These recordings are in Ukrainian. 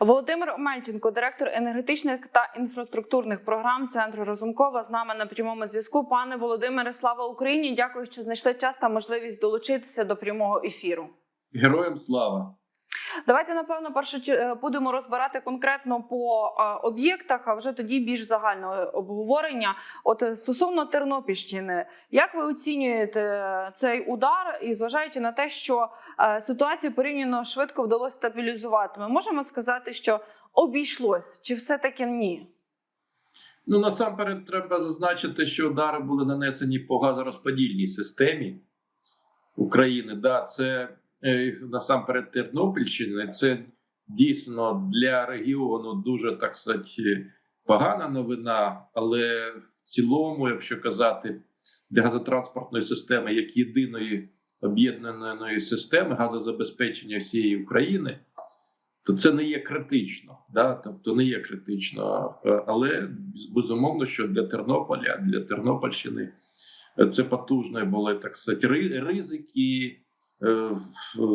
Володимир Мельченко, директор енергетичних та інфраструктурних програм центру Разумкова, з нами на прямому зв'язку. Пане Володимире, слава Україні! Дякую, що знайшли час та можливість долучитися до прямого ефіру. Героям слава! Давайте напевно перше будемо розбирати конкретно по е, об'єктах, а вже тоді більш загальне обговорення. От е, стосовно Тернопільщини, як ви оцінюєте е, цей удар, і зважаючи на те, що ситуацію порівняно швидко вдалося стабілізувати, ми можемо сказати, що обійшлось, чи все таки ні? Ну насамперед треба зазначити, що удари були нанесені по газорозподільній системі України. Да, це насамперед Тернопільщини. Це дійсно для регіону дуже так сказати, погана новина, але в цілому, якщо казати для газотранспортної системи як єдиної об'єднаної системи газозабезпечення всієї України. То це не є критично, да? тобто не є критично, Е, але безумовно, що для Тернополя, для Тернопільщини е, це потужні були так сказати, ри- ризики, е,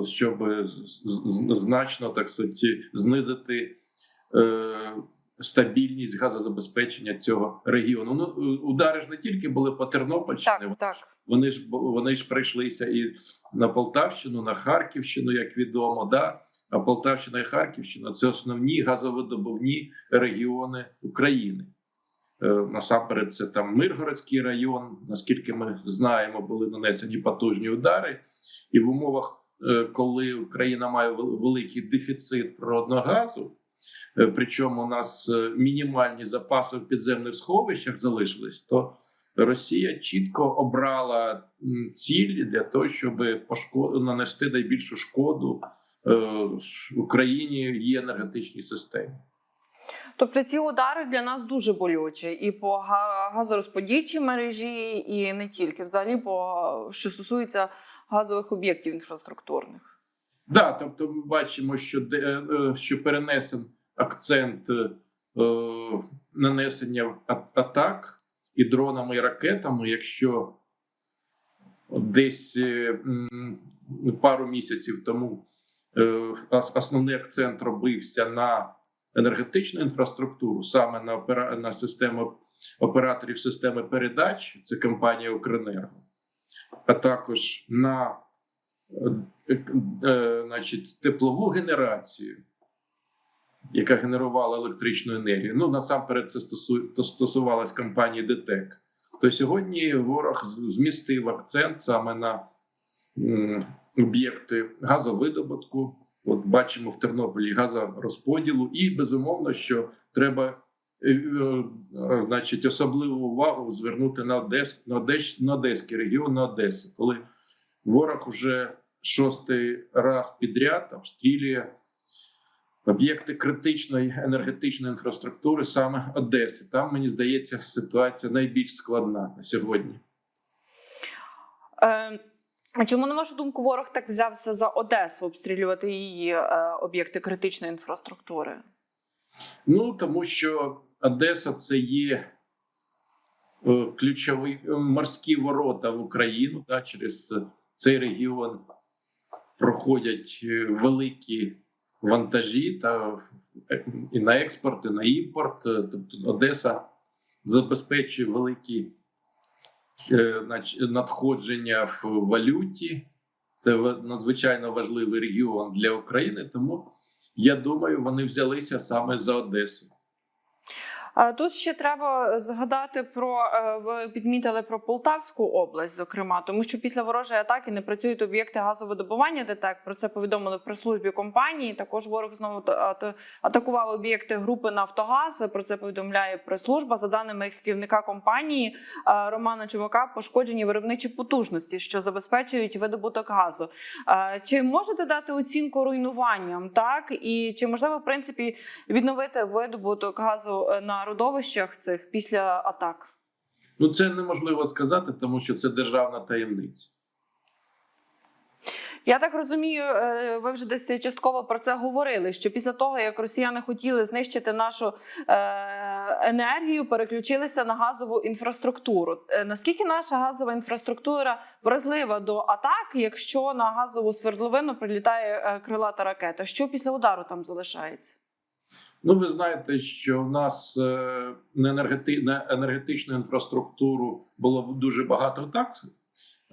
щоб з- з- значно так сказати, знизити е, стабільність газозабезпечення цього регіону. Ну е, удари ж не тільки були по Тернопільщині, Так, так. вони ж вони ж прийшлися і на Полтавщину, на Харківщину, як відомо, да. А Полтавщина і Харківщина це основні газовидобувні регіони України. Е, Насамперед, це там Миргородський район. Наскільки ми знаємо, були нанесені потужні удари, і в умовах, е, коли Україна має великий дефіцит природного газу, е, причому у нас мінімальні запаси в підземних сховищах залишились, то Росія чітко обрала цілі для того, щоб пошко- нанести найбільшу шкоду Україні і енергетичній системі. Тобто ці удари для нас дуже болючі і по газорозподільчій мережі, і не тільки взагалі по що стосується газових об'єктів інфраструктурних. Да, тобто ми бачимо, що де, е, що перенесен акцент е, нанесення атак і дронами і ракетами. Якщо десь е, пару місяців тому е, основний акцент робився на енергетичну інфраструктуру, саме на опера на систему операторів системи передач, це компанія Укренерго, а також на е, е, значить, теплову генерацію, яка генерувала електричну енергію. Ну насамперед, це стосу, то стосувалось компанії ДТЕК. То сьогодні ворог змістив акцент саме на об'єкти газовидобутку. От бачимо в Тернополі газорозподілу, і безумовно, що треба. е, е, Значить, особливу увагу звернути на Одес, на, Одес, на Одеський регіон, на Одесу, коли ворог вже шостий раз підряд обстрілює об'єкти критичної енергетичної інфраструктури саме Одеси. Там мені здається, ситуація найбільш складна на сьогодні. Е, а чому, на вашу думку, ворог так взявся за Одесу обстрілювати її е, об'єкти критичної інфраструктури? Ну тому що Одеса це є е, ключові е, морські ворота в Україну. Да, через цей регіон проходять е, великі вантажі та е, і на експорт, і на імпорт. Тобто Одеса забезпечує великі надходження в валюті. Це надзвичайно важливий регіон для України, тому я думаю, вони взялися саме за Одесу. Тут ще треба згадати про е, ви підмітили про Полтавську область, зокрема, тому що після ворожої атаки не працюють об'єкти газовидобування ДТЕК. Про це повідомили в прес-службі компанії. Також ворог знову атакував об'єкти групи Нафтогаз. Про це повідомляє прес-служба. За даними керівника компанії е, Романа Чумака, пошкоджені виробничі потужності, що забезпечують видобуток газу. Е, Чи можете дати оцінку руйнуванням? Так і чи можливо в принципі відновити видобуток газу е, на родовищах цих після атак? Ну це неможливо сказати, тому що це державна таємниця. Я так розумію, е, ви вже десь частково про це говорили. Що після того, як росіяни хотіли знищити нашу е, енергію, переключилися на газову інфраструктуру. Е, Наскільки наша газова інфраструктура вразлива до атак, якщо на газову свердловину прилітає крилата ракета? Що після удару там залишається? Ну, ви знаєте, що у нас е, на, енергети... на енергетичну інфраструктуру було дуже багато так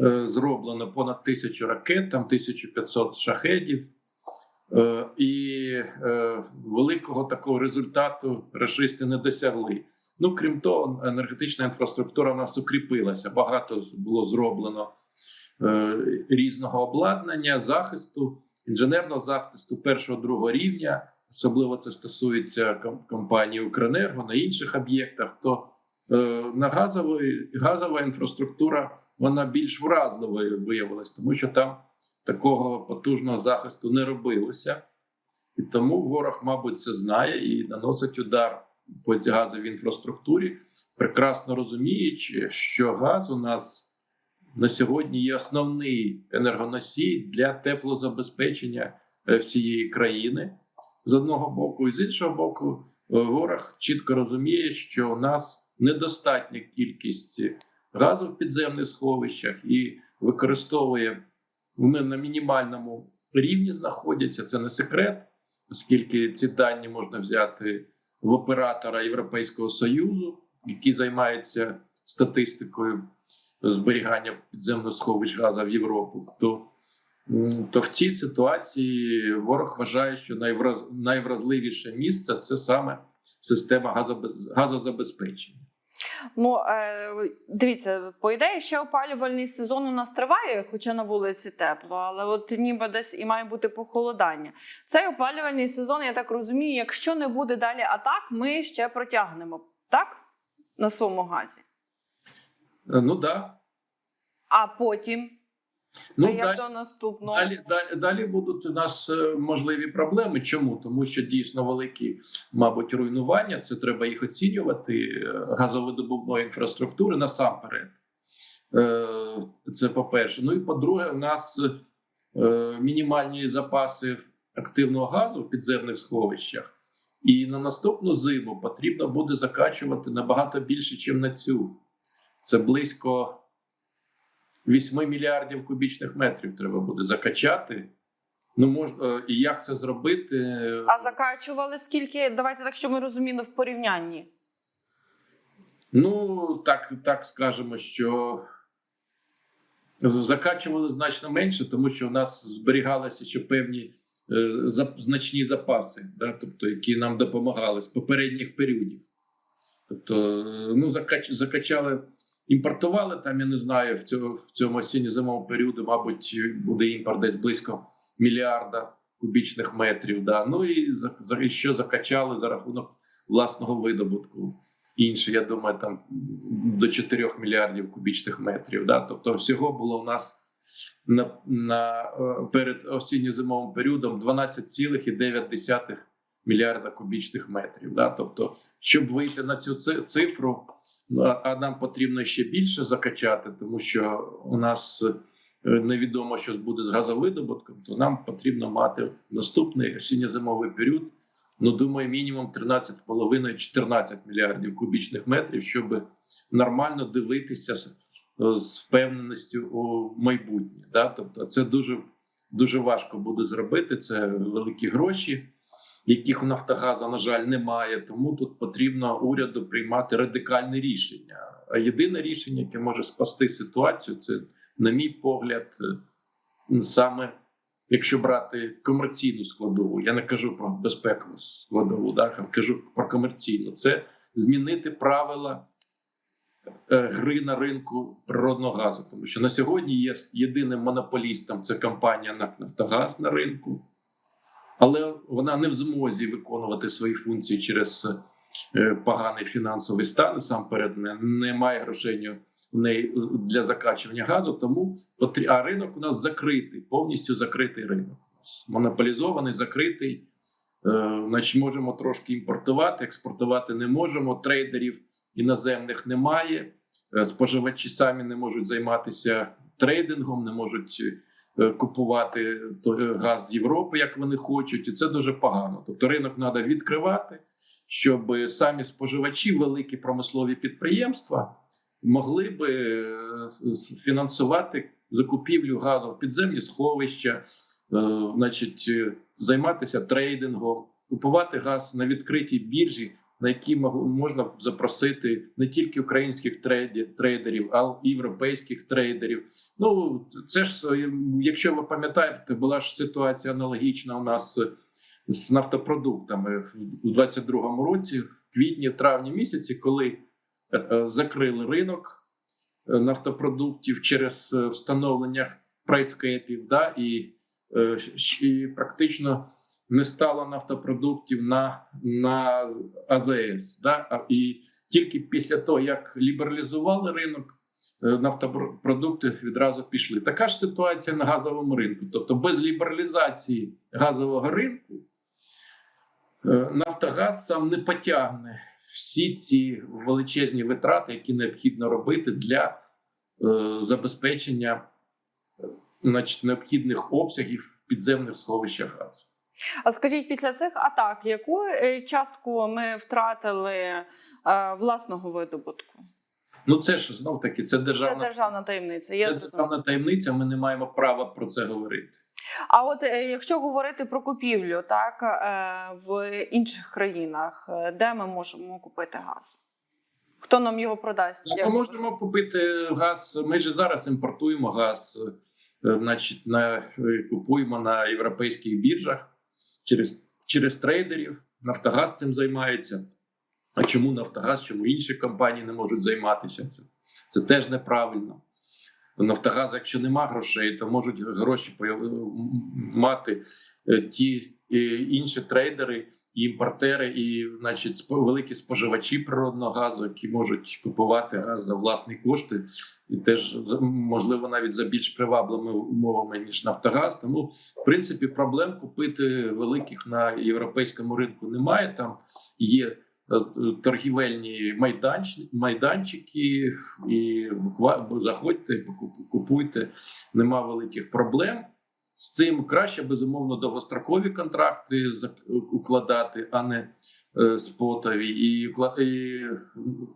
е, зроблено понад тисячу ракет, там 1500 шахедів. Е, і великого такого результату рашисти не досягли. Ну крім того, енергетична інфраструктура в нас укріпилася. Багато було зроблено різного обладнання, захисту, інженерного захисту першого другого рівня. Особливо це стосується ком- компанії Укренерго на інших об'єктах. То е, на газової газова інфраструктура вона більш вразливою виявилась, тому що там такого потужного захисту не робилося, і тому ворог, мабуть, це знає і наносить удар по газовій інфраструктурі, прекрасно розуміючи, що газ у нас на сьогодні є основний енергоносій для теплозабезпечення е, всієї країни з одного боку, і з іншого боку, е, ворог чітко розуміє, що у нас недостатня кількість газу в підземних сховищах і використовує вони на мінімальному рівні знаходяться. Це не секрет, оскільки ці дані можна взяти в оператора Європейського союзу, який займається статистикою зберігання підземних сховищ газу в Європу. То, то в цій ситуації ворог вважає, що найвраз, найвразливіше місце це саме система газобез- газозабезпечення. Ну е, дивіться, по ідеї, ще опалювальний сезон у нас триває, хоча на вулиці тепло, але от ніби десь і має бути похолодання. Цей опалювальний сезон, я так розумію, якщо не буде далі атак, ми ще протягнемо так на своєму газі. Е, Ну да. А потім Ну, а як далі, до наступного Далі, далі, далі будуть у нас е, можливі проблеми. Чому? Тому що дійсно великі, мабуть, руйнування. Це треба їх оцінювати. е, Газовидобувної інфраструктури насамперед. Е, Це по-перше. Ну і по-друге, у нас мінімальні запаси активного газу в підземних сховищах. І на наступну зиму потрібно буде закачувати набагато більше, ніж на цю. Це близько 8 мільярдів кубічних метрів треба буде закачати. Ну можна і як це зробити? а закачували скільки? Давайте так, що ми розуміли в порівнянні. Ну так, так скажемо, що закачували значно менше, тому що у нас зберігалися ще певні е, значні запаси, да, тобто які нам допомагали з попередніх періодів. Тобто, е, ну закач, закачали, імпортували там. Я не знаю, в цьому в цьому осінньо-зимовому періоді, мабуть, буде імпорт десь близько мільярда кубічних метрів. Да. Ну і за, що закачали за рахунок власного видобутку. Інше, я думаю, там до 4 мільярдів кубічних метрів. Да? Тобто, всього було у нас на, на е, перед осінньо-зимовим періодом 12,9 мільярда кубічних метрів. Да? Тобто, щоб вийти на цю цифру, а нам потрібно ще більше закачати, тому що у нас е, невідомо, що буде з газовидобутком, то нам потрібно мати наступний осінньо-зимовий період. Ну, думаю, мінімум 13,5-14 мільярдів кубічних метрів, щоб нормально дивитися з, з впевненістю у майбутнє. Да? Тобто, це дуже дуже важко буде зробити. Це великі гроші, яких у Нафтогазу, на жаль, немає. Тому тут потрібно уряду приймати радикальне рішення. А єдине рішення, яке може спасти ситуацію, це, на мій погляд, е, саме якщо брати комерційну складову, я не кажу про безпекову складову, да, кажу про комерційну, це змінити правила е, гри на ринку природного газу. Тому що на сьогодні є єдиним монополістом це компанія «Нафтогаз» на ринку, але вона не в змозі виконувати свої функції через е, поганий фінансовий стан. Насамперед не, не має грошей в неї для закачування газу, тому а ринок у нас закритий, повністю закритий ринок. Монополізований, закритий. Е, значить, можемо трошки імпортувати, експортувати не можемо. Трейдерів іноземних немає. Е, споживачі самі не можуть займатися трейдингом, не можуть е, купувати той, е, газ з Європи, як вони хочуть, і це дуже погано. Тобто ринок треба відкривати, щоб самі споживачі, великі промислові підприємства могли би е, фінансувати закупівлю газу в підземні сховища, е, значить, е, займатися трейдингом, купувати газ на відкритій біржі, на які можна запросити не тільки українських трейдерів, а й європейських трейдерів. Ну це ж якщо ви пам'ятаєте, була ж ситуація аналогічна у нас з- нафтопродуктами в 22-му році, в квітні, травні місяці, коли е, закрили ринок е, нафтопродуктів через е, встановлення прайскепів, да, і, і практично не стало нафтопродуктів на, на АЗС. Да, і тільки після того, як лібералізували ринок, е, нафтопродукти відразу пішли. Така ж ситуація на газовому ринку. Тобто, без лібералізації газового ринку е, Нафтогаз сам не потягне всі ці величезні витрати, які необхідно робити для е, забезпечення значить, необхідних обсягів в підземних сховищах газу. А скажіть, після цих атак, яку е, частку ми втратили е, власного видобутку? Ну це ж знов таки це Це державна, державна таємниця. це Я зрозуміла. державна таємниця. Ми не маємо права про це говорити. А от е, якщо говорити про купівлю, так в інших країнах, де ми можемо купити газ? Хто нам його продасть? Ми можемо купити газ. Ми ж зараз імпортуємо газ, значить, на купуємо на європейських біржах через, через трейдерів. Нафтогаз цим займається. А чому Нафтогаз, чому інші компанії не можуть займатися цим? Це теж неправильно. У Нафтогаз, якщо нема грошей, то можуть гроші мати е, ті е, інші трейдери, імпортери, і, значить, великі споживачі природного газу, які можуть купувати газ за власні кошти, і теж можливо навіть за більш привабливими умовами ніж Нафтогаз. Тому, в принципі, проблем купити великих на європейському ринку немає. Там є е, торгівельні майданчики, і заходьте, купуйте. Нема великих проблем. З цим краще безумовно довгострокові контракти укладати, а не е, спотові, і, і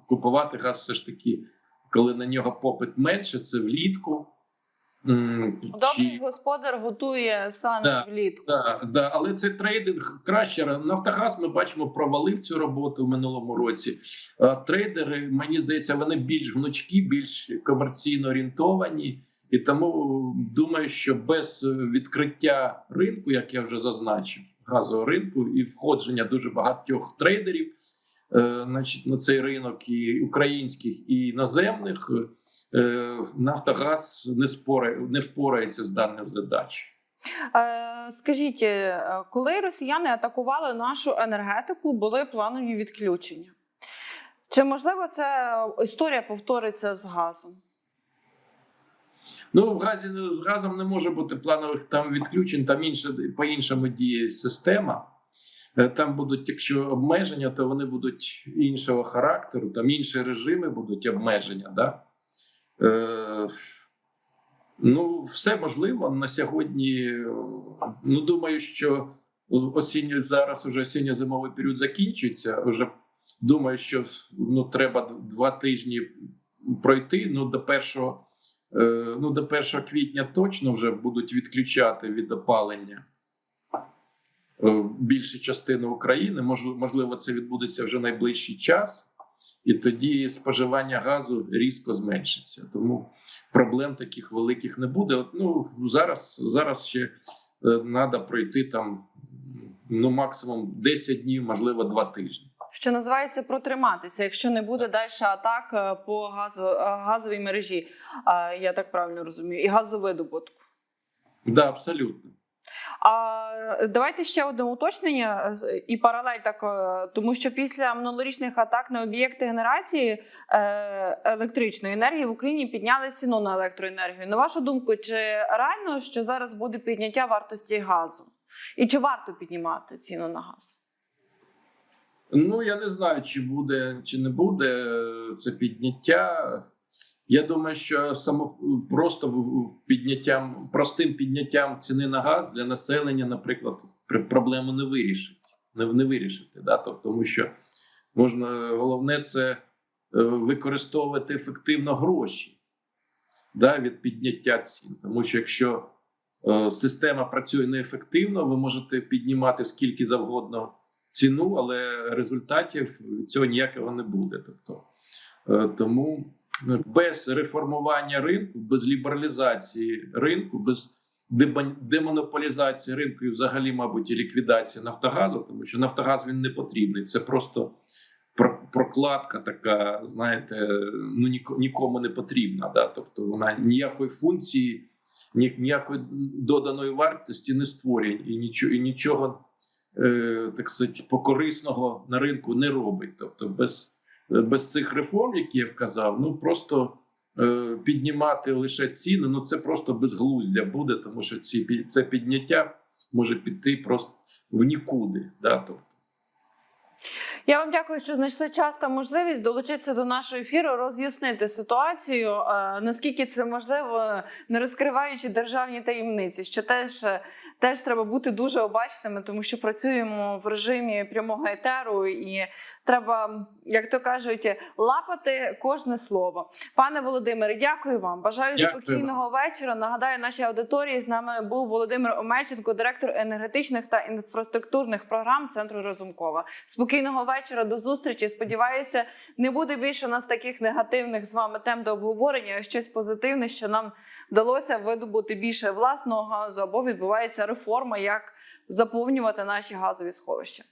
купувати газ все ж таки, коли на нього попит менше, це влітку. Добрий чи- господар готує саме Да, влітку. Да, да, але це трейдинг краще. Нафтогаз ми бачимо провалив цю роботу в минулому році. Трейдери, мені здається, вони більш гнучкі, більш комерційно орієнтовані. І тому думаю, що без відкриття ринку, як я вже зазначив, газового ринку і входження дуже багатьох трейдерів, е, значить, на цей ринок і українських, і іноземних, е, Нафтогаз не спора не впорається з даною задачею. Е, Скажіть, е, коли росіяни атакували нашу енергетику, були планові відключення? Чи можливо це історія повториться з газом? Ну, в газі з газом не може бути планових там відключень, там інше по-іншому діє система. Е, Там будуть, якщо обмеження, то вони будуть іншого характеру, там інші режими будуть обмеження. Да? Е, ну, все можливо на сьогодні. Ну, думаю, що осінньо зараз уже осінньо-зимовий період закінчується. Вже думаю, що ну, треба два тижні пройти. Ну, до першого. Е, ну, до 1 квітня точно вже будуть відключати від опалення е, більшу частину України. Можливо, можливо, це відбудеться вже найближчий час, і тоді споживання газу різко зменшиться. Тому проблем таких великих не буде. От, ну зараз, зараз ще треба пройти там ну максимум 10 днів, можливо, 2 тижні. Що називається протриматися, якщо не буде далі атак е, по е, газовій мережі, е, я так правильно розумію, і газовидобутку. Да, абсолютно. А давайте ще одне уточнення і паралель так, е, тому що після минулорічних атак на об'єкти генерації е, електричної енергії в Україні підняли ціну на електроенергію. На вашу думку, чи реально що зараз буде підняття вартості газу? І чи варто піднімати ціну на газ? Ну я не знаю, чи буде чи не буде е, це підняття. Я думаю, що само просто підняттям, простим підняттям ціни на газ для населення, наприклад, проблему не вирішить. Не, не вирішити. Да? Тому що можна головне це е, використовувати ефективно гроші да, від підняття цін. Тому що якщо е, система працює неефективно, ви можете піднімати скільки завгодно ціну, але результатів цього ніякого не буде. Тобто е, тому без реформування ринку, без лібералізації ринку, без демонополізації ринку і взагалі, мабуть, і ліквідації Нафтогазу, тому що Нафтогаз він не потрібний. Це просто прокладка така, знаєте, ну ніко- нікому не потрібна. Да? Тобто вона ніякої функції, ніякої доданої вартості не створює і нічого, і нічого е, так сказати, покорисного на ринку не робить. Тобто, без, без цих реформ, які я вказав, ну просто е, піднімати лише ціни, ну це просто безглуздя буде, тому що ці це підняття може піти просто в нікуди. Да? Тобто, Я вам дякую, що знайшли час та можливість долучитися до нашого ефіру, роз'яснити ситуацію, е, наскільки це можливо, не розкриваючи державні таємниці, що теж, е, теж треба бути дуже обачними, тому що працюємо в режимі прямого етеру, і треба, як то кажуть, лапати кожне слово. Пане Володимире, дякую вам. Бажаю Дякую. спокійного вечора. Нагадаю, нашій аудиторії з нами був Володимир Омельченко, директор енергетичних та інфраструктурних програм Центру Разумкова. Спокійного вечора, до зустрічі. Сподіваюся, не буде більше у нас таких негативних з вами тем до обговорення, щось позитивне, що нам вдалося видобути більше власного газу або відбувається реформа, як заповнювати наші газові сховища.